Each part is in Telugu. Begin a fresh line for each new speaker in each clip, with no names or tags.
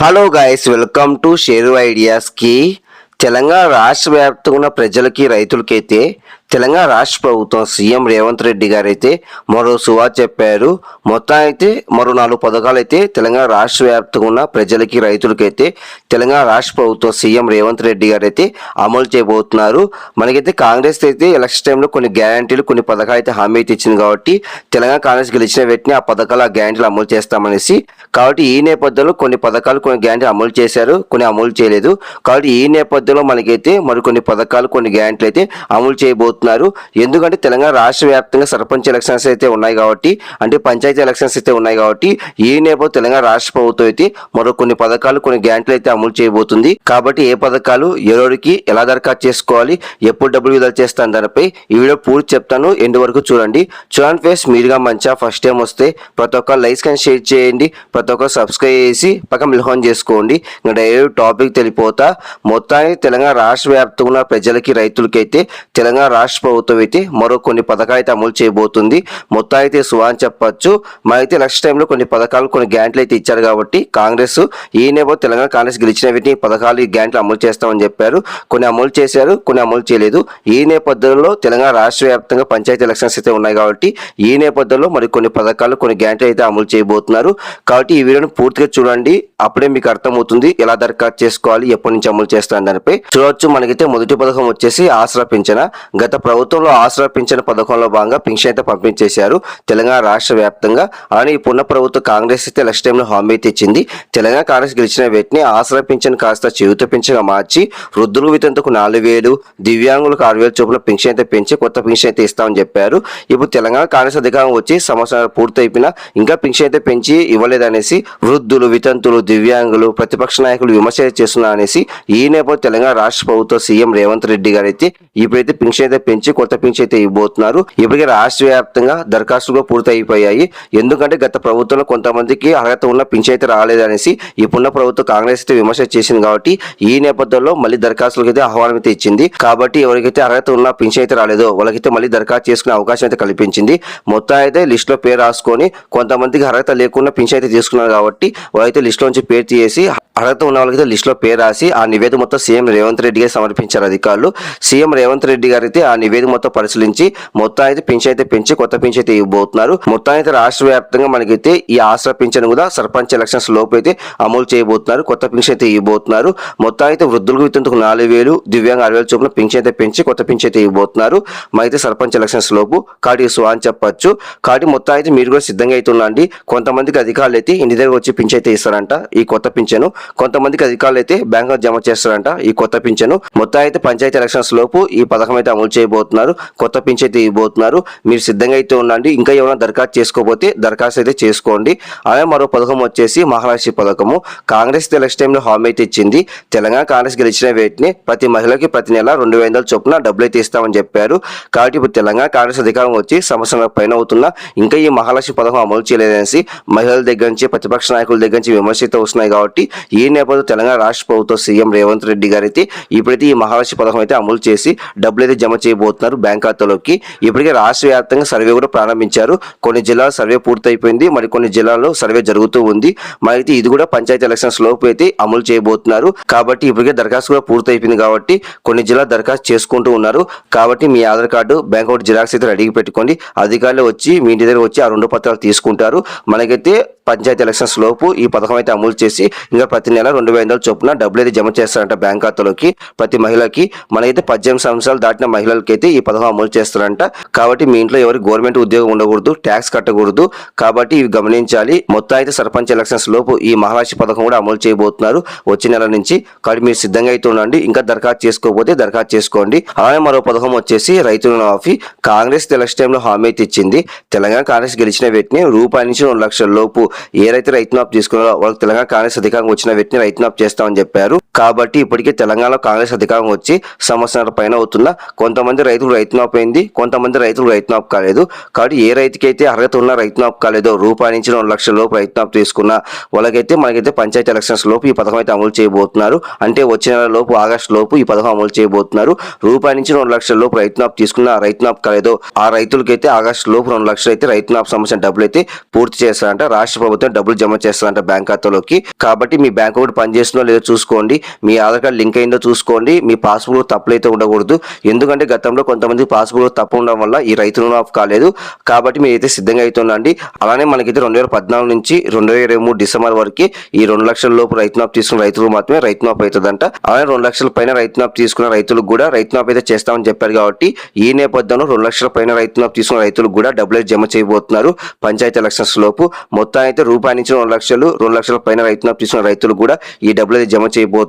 Hello guys welcome to Sheru ఐడియాస్కి Telangana రాష్ట్ర వ్యాప్తంగా ఉన్న ప్రజలకి రైతులకైతే తెలంగాణ రాష్ట్ర ప్రభుత్వం సీఎం రేవంత్ రెడ్డి గారు అయితే మరో సువా చెప్పారు. మొత్తం అయితే మరో నాలుగు పథకాలు అయితే తెలంగాణ రాష్ట్ర వ్యాప్తంగా ఉన్న ప్రజలకి రైతులకైతే తెలంగాణ రాష్ట్ర ప్రభుత్వం సీఎం రేవంత్ రెడ్డి గారు అయితే అమలు చేయబోతున్నారు. మనకైతే కాంగ్రెస్ అయితే ఎలక్షన్ టైంలో కొన్ని గ్యారంటీలు కొన్ని పథకాలు అయితే హామీ అయితే ఇచ్చింది కాబట్టి తెలంగాణ కాంగ్రెస్ గెలిచిన వెంటనే ఆ పథకాలు ఆ గ్యారంటీలు అమలు చేస్తామనేసి కాబట్టి ఈ నేపథ్యంలో కొన్ని పథకాలు కొన్ని గ్యారంటీలు అమలు చేశారు కొన్ని అమలు చేయలేదు. కాబట్టి ఈ నేపథ్యంలో మనకైతే మరికొన్ని పథకాలు కొన్ని గ్యారంటీలు అయితే అమలు చేయబోతున్నారు. ఎందుకంటే తెలంగాణ రాష్ట్ర వ్యాప్తంగా సర్పంచ్ ఎలక్షన్స్ అయితే ఉన్నాయి కాబట్టి అంటే పంచాయతీ ఎలక్షన్స్ అయితే ఉన్నాయి కాబట్టి ఈ నేపథ్యం తెలంగాణ రాష్ట్ర ప్రభుత్వం అయితే మరో కొన్ని పథకాలు కొన్ని గ్యాంట్లు అయితే అమలు చేయబోతుంది. కాబట్టి ఏ పథకాలు ఎవరికి ఎలా దరఖాస్తు చేసుకోవాలి ఎప్పుడు డబ్బులు విడుదల చేస్తాను దానిపై ఈ వీడియో పూర్తి చెప్తాను. ఎండ్ వరకు చూడండి. చూడండి ఫేస్ మీరుగా మంచిగా ఫస్ట్ టైం వస్తే ప్రతి ఒక్క లైక్స్ కానీ షేర్ చేయండి. ప్రతి ఒక్క సబ్స్క్రైబ్ చేసి పక్కన మిల్హోన్ చేసుకోండి. ఇంకా డైరెక్ట్ టాపిక్ తెలిపోతా. మొత్తానికి తెలంగాణ రాష్ట్ర వ్యాప్తంగా ఉన్న ప్రజలకి రైతులకి అయితే తెలంగాణ రాష్ట్ర రాష్ట్ర ప్రభుత్వం అయితే మరో కొన్ని పథకాలు అయితే అమలు చేయబోతుంది. మొత్తం అయితే సువా అని చెప్పొచ్చు. మనైతే నెక్స్ట్ టైంలో కొన్ని పథకాలు కొన్ని గ్యాంట్లు అయితే ఇచ్చారు కాబట్టి కాంగ్రెస్ ఈ నేపథ్యం తెలంగాణ కాంగ్రెస్ గెలిచిన వీటిని పథకాలు ఈ గ్యారంటీలు అమలు చేస్తామని చెప్పారు. కొన్ని అమలు చేశారు కొన్ని అమలు చేయలేదు. ఈ నేపథ్యంలో తెలంగాణ రాష్ట్ర వ్యాప్తంగా పంచాయతీ ఎలక్షన్స్ అయితే ఉన్నాయి కాబట్టి ఈ నేపథ్యంలో మరి కొన్ని పథకాలు కొన్ని గ్యాంట్లు అయితే అమలు చేయబోతున్నారు. కాబట్టి ఈ వీడియోని పూర్తిగా చూడండి. అప్పుడే మీకు అర్థమవుతుంది ఎలా దరఖాస్తు చేసుకోవాలి ఎప్పటి నుంచి అమలు చేస్తాను దానిపై. చూడవచ్చు మనకైతే మొదటి పథకం వచ్చేసి ఆసరా పింఛన. గత ప్రభుత్వంలో ఆసరా పింఛన్ పథకంలో భాగంగా పింఛన్ అయితే పంపించేశారు. తెలంగాణ రాష్ట్ర వ్యాప్తంగా. అని పునః ప్రభుత్వ కాంగ్రెస్ అయితే లక్ష టైంలో హామీ అయితే ఇచ్చింది. తెలంగాణ కాంగ్రెస్ గెలిచిన వీటిని ఆసరా పింఛన్ కాస్త చేయుత పింఛన్గా మార్చి వృద్ధులు వితంతకు నాలుగు వేలు దివ్యాంగులకు ఆరు వేలు చొప్పున పింఛన్ అయితే పెంచి కొత్త పింఛన్ అయితే ఇస్తామని చెప్పారు. ఇప్పుడు తెలంగాణ కాంగ్రెస్ అధికారం వచ్చి సంవత్సరాలు పూర్తయిపోయినా ఇంకా పింఛన్ అయితే పెంచి ఇవ్వలేదనేసి వృద్ధులు వితంతులు దివ్యాంగులు ప్రతిపక్ష నాయకులు విమర్శ చేస్తున్నారనేసి ఈ నేపథ్యం తెలంగాణ రాష్ట్ర ప్రభుత్వ సీఎం రేవంత్ రెడ్డి గారు అయితే ఇప్పుడైతే పింఛన్ అయితే పెంచి కొత్త పెంచి అయితే ఇవ్వబోతున్నారు. ఇప్పటికే రాష్ట్ర వ్యాప్తంగా దరఖాస్తులు పూర్తి అయిపోయాయి ఎందుకంటే గత ప్రభుత్వంలో కొంతమందికి అర్హత ఉన్న పింఛన్ అయితే రాలేదనేసి ఇప్పుడున్న ప్రభుత్వం కాంగ్రెస్ అయితే విమర్శ చేసింది కాబట్టి ఈ నేపథ్యంలో మళ్ళీ దరఖాస్తులకు అయితే ఆహ్వానం అయితే ఇచ్చింది. కాబట్టి ఎవరికైతే అర్హత ఉన్న పింఛన్ అయితే రాలేదో వాళ్ళకైతే మళ్ళీ దరఖాస్తు చేసుకునే అవకాశం అయితే కల్పించింది. మొత్తం అయితే లిస్ట్లో పేరు రాసుకొని కొంతమందికి అర్హత లేకుండా పింఛన్ అయితే తీసుకున్నారు కాబట్టి వాళ్ళైతే లిస్ట్ లోంచి పేరు తీసి అర్హత ఉన్న వాళ్ళకైతే లిస్ట్లో పేరు రాసి ఆ నివేదిక మొత్తం సీఎం రేవంత్ రెడ్డి గారు సమర్పించారు అధికారులు. సీఎం రేవంత్ రెడ్డి గారు అయితే ఆ ఆ నివేదిక మొత్తం పరిశీలించి మొత్తం అయితే పింఛన్ అయితే పెంచి కొత్త పింఛన్ అయితే ఇవ్వబోతున్నారు. మొత్తం అయితే రాష్ట్ర వ్యాప్తంగా మనకైతే ఈ ఆసరా పింఛన్ కూడా సర్పంచ్ ఎలక్షన్స్ లోపు అయితే అమలు చేయబోతున్నారు కొత్త పింఛన్ అయితే ఇవ్వబోతున్నారు. మొత్తం అయితే వృద్ధులకు వితంతుకు నాలుగు వేలు దివ్యాంగ ఆరు వేల చొప్పున పింఛన్ అయితే పెంచి కొత్త పింఛన్ అయితే ఇవ్వబోతున్నారు. మైతే సర్పంచ్ ఎలక్షన్స్ లోపు కాటి సో అని చెప్పచ్చు. కాటి మొత్తం అయితే మీరు కూడా సిద్ధంగా అయితే ఉండండి. కొంతమందికి అధికారులు అయితే ఇంటి దగ్గర వచ్చి పింఛన్ అయితే ఇస్తారంట ఈ కొత్త పింఛను. కొంతమందికి అధికారులు అయితే బ్యాంక్ జమ చేస్తారంట ఈ కొత్త పింఛను. మొత్తం అయితే పంచాయతీ ఎలక్షన్స్ లోపు ఈ పథకం అయితే అమలు చేయబోతున్నారు కొత్త పింఛన్ అయితే ఇవ్వబోతున్నారు. మీరు సిద్ధంగా అయితే ఉండండి. ఇంకా ఏమైనా దరఖాస్తు చేసుకోకపోతే దరఖాస్తు అయితే చేసుకోండి. అలాగే మరో పథకం వచ్చేసి మహాలక్ష్మి పథకము. కాంగ్రెస్ ఎలక్షన్ టైంలో హామీ అయితే ఇచ్చింది. తెలంగాణ కాంగ్రెస్ గెలిచిన వేటిని ప్రతి మహిళకి ప్రతి నెల రెండు వేల చొప్పున డబ్బులు అయితే ఇస్తామని చెప్పారు. కాబట్టి ఇప్పుడు తెలంగాణ కాంగ్రెస్ అధికారం వచ్చి సంవత్సరాల పైన అవుతున్నా ఇంకా ఈ మహాలక్ష్మి పథకం అమలు చేయలేదనేసి మహిళల దగ్గర నుంచి ప్రతిపక్ష నాయకుల దగ్గర నుంచి విమర్శ అయితే వస్తున్నాయి కాబట్టి ఈ నేపథ్యంలో తెలంగాణ రాష్ట్ర ప్రభుత్వ సీఎం రేవంత్ రెడ్డి గారు అయితే ఇప్పుడైతే ఈ మహాలక్ష్మి పథకం అయితే అమలు చేసి డబ్బులు అయితే జమ చేయబోతున్నారు బ్యాంక్ ఖాతాలోకి ఇప్పటికే రాష్ట్ర వ్యాప్తంగా సర్వే కూడా ప్రారంభించారు. కొన్ని జిల్లాల సర్వే పూర్తయిపోయింది. మరి కొన్ని జిల్లాల్లో సర్వే జరుగుతూ ఉంది. మరి ఇది కూడా పంచాయతీ ఎలక్షన్స్ లోపు అయితే అమలు చేయబోతున్నారు. కాబట్టి ఇప్పటికే దరఖాస్తు కూడా పూర్తయిపోయింది కాబట్టి కొన్ని జిల్లా దరఖాస్తు చేసుకుంటూ ఉన్నారు. కాబట్టి మీ Aadhaar card bank account xerox అయితే రెడీగా పెట్టుకోండి. అధికారులు వచ్చి మీ ఇంటి దగ్గర వచ్చి ఆ రెండు పత్రాలు తీసుకుంటారు. మనకైతే పంచాయతీ ఎలక్షన్స్ లోపు ఈ పథకం అయితే అమలు చేసి ఇంకా ప్రతి నెల రెండు వేల చొప్పున డబ్బులు అయితే జమ చేస్తారంట బ్యాంక్ ఖాతాలోకి. ప్రతి మహిళకి మనకైతే పద్దెనిమిది సంవత్సరాలు దాటిన మహిళలకి అయితే ఈ పథకం అమలు చేస్తారంట. కాబట్టి మీ ఇంట్లో ఎవరి గవర్నమెంట్ ఉద్యోగం ఉండకూడదు ట్యాక్స్ కట్టకూడదు. కాబట్టి ఇవి గమనించాలి. మొత్తం అయితే సర్పంచ్ ఎలక్షన్స్ లోపు ఈ మహారాష్ట్ర పథకం కూడా అమలు చేయబోతున్నారు. వచ్చే నెల నుంచి కాబట్టి మీరు సిద్ధంగా అయితే ఉండండి. ఇంకా దరఖాస్తు చేసుకోకపోతే దరఖాస్తు చేసుకోండి. అలానే మరో పథకం వచ్చేసి రైతుల మాఫీ. కాంగ్రెస్ ఎలక్షన్ టైంలో హామీ అయితే ఇచ్చింది. తెలంగాణ కాంగ్రెస్ గెలిచిన వ్యక్తిని రూపాయి నుంచి రెండు లక్షల లోపు ఏ రైతు నాప్ తీసుకున్నారో వాళ్ళకి తెలంగాణ కాంగ్రెస్ అధికారం వచ్చిన వ్యక్తిని రైతు నాప్ చేస్తామని చెప్పారు. కాబట్టి ఇప్పటికే తెలంగాణలో కాంగ్రెస్ అధికారం వచ్చి సంవత్సరాల పైన అవుతున్నా కొంతమంది రైతులు రైతు అయింది కొంతమంది రైతులు రైతు కాలేదు. కాబట్టి ఏ రైతుకి అయితే అర్హత ఉన్న రైతు కాలేదో రూపాయి నుంచి రెండు లక్షల లోపు రైతు తీసుకున్న వాళ్ళకైతే మనకైతే పంచాయతీ ఎలక్షన్స్ లోపు ఈ పథకం అయితే అమలు చేయబోతున్నారు. అంటే వచ్చే నెల లోపు ఆగస్టు లోపు ఈ పథకం అమలు చేయబోతున్నారు. రూపాయి నుంచి రెండు లక్షల లోపు రైతు తీసుకున్న ఆ రైతు కాలేదో ఆ రైతులకైతే ఆగస్టు లోపు రెండు లక్షలు అయితే రైతు మాఫ్ సంబంధించిన డబ్బులు అయితే పూర్తి చేస్తారంట. రాష్ట్ర ప్రభుత్వం డబ్బులు జమ చేస్తారంట బ్యాంక్ ఖాతాలోకి. కాబట్టి మీ బ్యాంక్ ఒకటి పనిచేస్తుందో లేదో చూసుకోండి. మీ ఆధార్ కార్డు లింక్ అయిందో చూసుకోండి. మీ పాస్బుక్లో తప్పులైతే ఉండకూడదు. ఎందుకంటే గతంలో కొంతమంది పాస్బుక్లో తప్పు ఉండడం వల్ల ఈ రైతు రుణం కాలేదు కాబట్టి మీరైతే సిద్ధంగా అవుతుండండి అలానే మనకైతే రెండు వేల పద్నాలుగు నుంచి రెండు వేల ఇరవై మూడు డిసెంబర్ వరకు ఈ రెండు లక్షల లోపు రైతునాప్ తీసుకున్న రైతులు మాత్రమే రైతునాప్ అవుతుందంట. అలానే రెండు లక్షల పైన రైతునాప్ తీసుకున్న రైతులకు కూడా రైతునాప్ అయితే చేస్తామని చెప్పారు కాబట్టి ఈ నేపథ్యంలో రెండు లక్షల పైన రైతునాప్ తీసుకున్న రైతులకు కూడా డబ్బులు అయితే జమ చేయబోతున్నారు పంచాయతీ ఎలక్షన్స్ లోపు. మొత్తం అయితే రూపాయి నుంచి రెండు లక్షలు రెండు లక్షల పైన రైతునాప్ తీసుకున్న రైతులు కూడా ఈ డబ్బులు అయితే జమ చేయబోతున్నారు.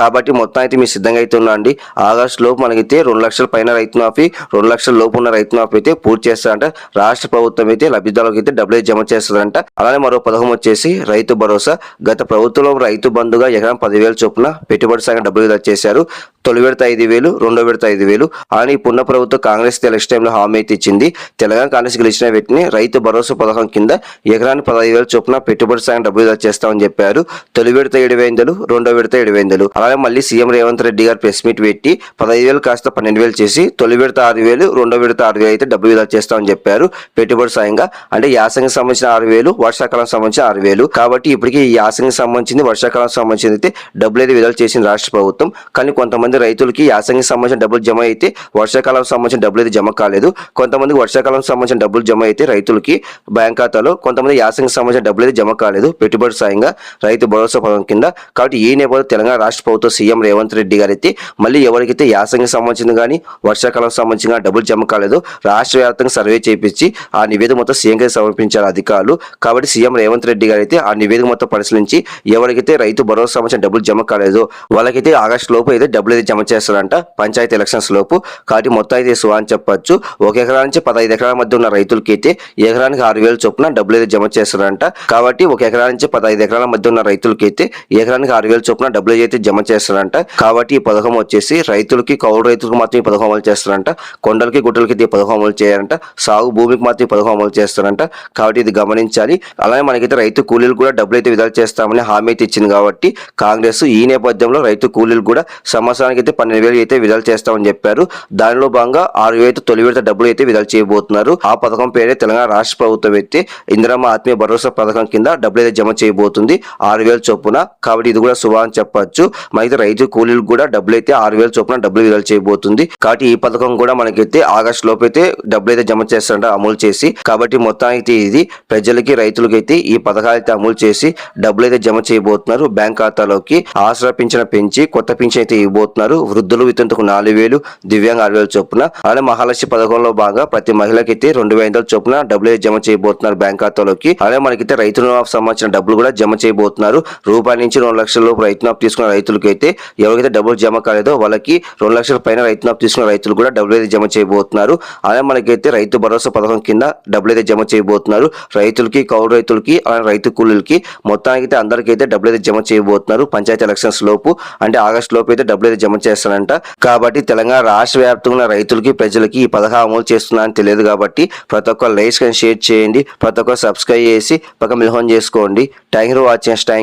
కాబట్టి మొత్తం అయితే మీరు సిద్ధంగా అయితే ఉండండి. ఆగస్టు లోపు మనకైతే రెండు లక్షల పైన రైతు మాఫీ రెండు లక్షల లోపు ఉన్న రైతు మాఫీ అయితే పూర్తి చేస్తారంట. రాష్ట్ర ప్రభుత్వం అయితే లబ్ధిదారులకు అయితే డబ్బులు జమ చేస్తారంట. అలానే మరో పథకం వచ్చేసి రైతు భరోసా. గత ప్రభుత్వంలో రైతు బంధుగా ఎకరం పదివేల చొప్పున పెట్టుబడి సాగం డబ్బులు చేశారు. తొలి విడత ఐదు వేలు రెండో విడత ఐదు వేలు. అలానే ఈ పున్న ప్రభుత్వం కాంగ్రెస్ ఎలక్షన్ టైంలో హామీ అయితే ఇచ్చింది. తెలంగాణ కాంగ్రెస్ గెలిచిన వ్యక్తిని రైతు భరోసా పథకం కింద ఎకరానికి పదహైదు వేల చొప్పున పెట్టుబడి సాయం డబ్బులు చేస్తామని చెప్పారు. తొలి విడత ఏడు వేందలు రెండో విడత ఏడు వేందలు అలాగే మళ్ళీ సీఎం రేవంత్ రెడ్డి గారు ప్రెస్ మీట్ పెట్టి పదహైదు వేలు కాస్త పన్నెండు వేలు చేసి తొలి విడత ఆరు వేలు రెండో విడత ఆరు వేలు అయితే డబ్బు విడుదల చేస్తామని చెప్పారు. పెట్టుబడి సాయంగా అంటే యాసంగి సంబంధించిన ఆరు వేలు వర్షాకాలం సంబంధించిన ఆరు వేలు. కాబట్టి ఇప్పటికీ ఈ యాసంగి సంబంధించింది వర్షాకాలం సంబంధించింది అయితే డబ్బులు అయితే విడుదల చేసింది రాష్ట్ర ప్రభుత్వం. కానీ కొంతమంది రైతులకి యాసంగి సంబంధించిన డబ్బులు జమ అయితే వర్షాకాలం సంబంధించిన డబ్బులు అయితే జమ కాలేదు. కొంతమంది వర్షాకాలం సంబంధించిన డబ్బులు జమ అయితే రైతులకి బ్యాంక్ ఖాతాలో కొంతమంది యాసంగి సంబంధించిన డబ్బులు అయితే జమ కాలేదు. పెట్టుబడి సాయంగా రైతు భరోసా పథకం కింద. కాబట్టి ఈ నేపథ్యంలో తెలంగాణ రాష్ట్ర ప్రభుత్వం సీఎం రేవంత్ రెడ్డి గారు అయితే మళ్ళీ ఎవరికైతే యాసంగి సంబంధించిన కానీ వర్షాకాలం సంబంధించిన డబ్బులు జమ కాలేదు రాష్ట్ర వ్యాప్తంగా సర్వే చేపించి ఆ నివేదిక మొత్తం సీఎంకి సమర్పించారు అధికారులు. కాబట్టి సీఎం రేవంత్ రెడ్డి గారు అయితే ఆ నివేదిక మొత్తం పరిశీలించి ఎవరికైతే రైతు భరోసా సంబంధించిన డబ్బులు జమ కాలేదో వాళ్ళకైతే ఆగస్టు లోపు అయితే డబ్బులు అనేది జమ చేస్తారంట. పంచాయతీ ఎలక్షన్స్ లోపు కాబట్టి మొత్తం అయితే సువా అని చెప్పొచ్చు. ఒక ఎకరా నుంచి పదహైదు ఎకరాల మధ్య ఉన్న రైతులకి అయితే ఎకరానికి ఆరు వేలు చొప్పున డబ్బులు అయితే జమ చేస్తారంట. కాబట్టి ఒక ఎకరా నుంచి పదహైదు ఎకరాల మధ్య ఉన్న రైతులకి అయితే ఎకరానికి ఆరు వేలు చొప్పున డబ్బులు అయితే జమ చేస్తారంట. కాబట్టి ఈ పథకం వచ్చేసి రైతులకి కౌలు రైతులకు మాత్రం ఈ పథకం అమలు చేస్తారంట. కొండలకి గుట్టలకి అయితే ఈ పథకం అమలు చేయాలంట. సాగు భూమికి మాత్రం ఈ పథకం అమలు చేస్తారంట. కాబట్టి ఇది గమనించాలి. అలానే మనకైతే రైతు కూలీలు కూడా డబ్బులు అయితే విడుదల చేస్తామని హామీ అయితే ఇచ్చింది కాబట్టి కాంగ్రెస్ ఈ నేపథ్యంలో రైతు కూలీలు కూడా సంవత్సరానికి అయితే పన్నెండు వేలు అయితే విడుదల చేస్తామని చెప్పారు. దానిలో భాగంగా ఆరు వేలు అయితే తొలి విడత డబ్బులు అయితే విడుదల చేయబోతున్నారు. ఆ పథకం పేరే తెలంగాణ రాష్ట్ర ప్రభుత్వం అయితే ఇందిరమ్మ ఆత్మీయ భరోసా పథకం కింద డబ్బులు అయితే జమ చేయబోతుంది. ఆరు వేల చొప్పున. కాబట్టి ఇది కూడా శుభ అని చెప్పొచ్చు. మనకి రైతు కూలీలు కూడా డబ్బులు అయితే ఆరు వేల చొప్పున డబ్బులు విడుదల చేయబోతుంది. కాబట్టి ఈ పథకం కూడా మనకైతే ఆగస్టు లోపు అయితే డబ్బులు అయితే జమ చేస్తారంట అమలు చేసి. కాబట్టి మొత్తానికి ఇది ప్రజలకి రైతులకి అయితే ఈ పథకాలు అయితే అమలు చేసి డబ్బులు అయితే జమ చేయబోతున్నారు బ్యాంక్ ఖాతాలోకి. ఆసరా పింఛన పెంచి కొత్త పింఛన్ అయితే ఇవ్వబోతున్నారు. వృద్ధులు వితంతుకు నాలుగు వేలు దివ్యాంగ ఆరు వేలు చొప్పున. అలానే మహాలక్ష్మి పథకంలో భాగంగా ప్రతి మహిళకైతే రెండు వేల చొప్పున డబ్బులు జమ చేయబోతున్నారు బ్యాంక్ ఖాతాలోకి. అలానే మనకైతే రైతు రుణమాఫీ సంబంధించిన డబ్బులు కూడా జమ చేయబోతున్నారు. రూపాయి నుంచి రెండు లక్షల లోపు రైతు నాపు తీసుకున్న రైతులకి అయితే ఎవరికైతే డబ్బులు జమ కాలేదో వాళ్ళకి రెండు లక్షల పైన రైతు నాపు తీసుకున్న రైతులు కూడా డబ్బులు అయితే జమ చేయబోతున్నారు. అలానే మనకైతే రైతు భరోసా పథకం కింద డబ్బులు అయితే జమ చేయబోతున్నారు. రైతులకి కౌలు రైతులకి అలానే రైతు కూలీలకి మొత్తానికి అయితే అందరికైతే డబ్బులు అయితే జమ చేయబోతున్నారు. పంచాయతీ ఎలక్షన్స్ లోపు. అంటే ఆగస్ట్ లోపు అయితే డబ్బులు అయితే జమ చేస్తారంట కాబట్టి తెలంగాణ రాష్ట్ర వ్యాప్తంగా ఉన్న రైతులకి ప్రజలకి ఈ పథకం అమలు చేస్తున్నారని తెలియదు కాబట్టి ప్రతి ఒక్క లైక్స్ కానీ షేర్ చేయండి. ప్రతి ఒక్క సబ్స్క్రైబ్ చేసి పక్క మిల్హోన్ చేసుకోండి. Thank you watching. థ్యాంక్